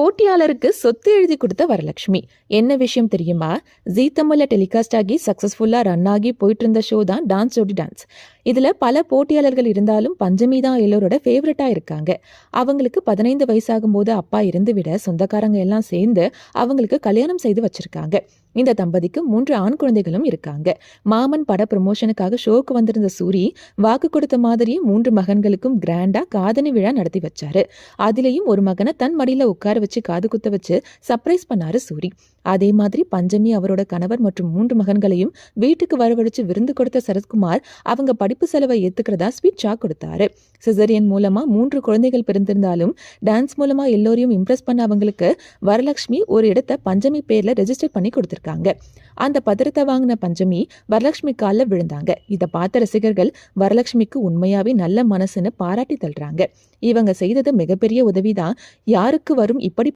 போட்டியாளருக்கு சொத்து எழுதி கொடுத்த வரலட்சுமி. என்ன விஷயம் தெரியுமா? ஜீ தமிழ்ல டெலிகாஸ்ட் ஆகி சக்சஸ்ஃபுல்லா ரன் ஆகி போயிட்டு இருந்த ஷோ தான் டான்ஸ் ஜோடி டான்ஸ் இதுல பல போட்டியாளர்கள் இருந்தாலும் பஞ்சமி தான் எல்லோரோட ஃபேவரட்டாக இருக்காங்க. அவங்களுக்கு பதினைந்து வயசாகும் போது அப்பா இருந்து விட சொந்தக்காரங்க எல்லாம் சேர்ந்து அவங்களுக்கு கல்யாணம் செய்து வச்சிருக்காங்க. இந்த தம்பதிக்கு மூன்று ஆண் குழந்தைகளும் இருக்காங்க. மாமன் பட ப்ரமோஷனுக்காக ஷோக்கு வந்திருந்த சூரி வாக்கு கொடுத்த மாதிரியே மூன்று மகன்களுக்கும் கிராண்டா காதணி விழா நடத்தி வச்சாரு. அதுலயும் ஒரு மகனை தன் மடியில உட்கார வச்சு காது குத்த வச்சு சர்ப்ரைஸ் பண்ணாரு சூரி. அதே மாதிரி பஞ்சமி அவரோட கணவர் மற்றும் மூன்று மகன்களையும் வீட்டுக்கு வரவழைச்சு விருந்து கொடுத்த சரத்குமார் அவங்க படிப்பு செலவை ஏத்துக்கிறதா ஸ்விட்சா கொடுத்தாரு. சிசரியன் மூலமா மூன்று குழந்தைகள் பிறந்திருந்தாலும் டான்ஸ் மூலமா எல்லோரையும் இம்ப்ரெஸ் பண்ண அவங்களுக்கு வரலட்சுமி ஒரு இடத்த பஞ்சமி பேர்ல ரெஜிஸ்டர் பண்ணி கொடுத்திருக்காங்க. அந்த பத்திரத்தை வாங்கின பஞ்சமி வரலட்சுமி காலில் விழுந்தாங்க. இதை பார்த்த ரசிகர்கள் வரலட்சுமிக்கு உண்மையாவே நல்ல மனசுன்னு பாராட்டி தள்ளுறாங்க. இவங்க செய்தது மிகப்பெரிய உதவிதான். யாருக்கு வரும் இப்படி